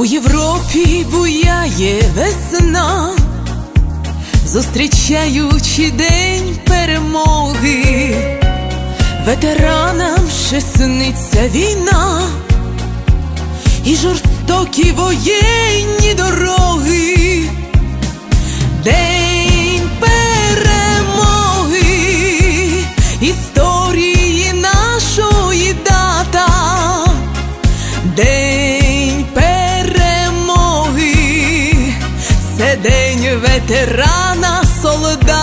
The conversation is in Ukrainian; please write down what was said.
У Європі буяє весна, зустрічаючи день перемоги, ветеранам ще сниться війна. І жорстокі воєнні дороги, день перемоги. це день ветерана солдата.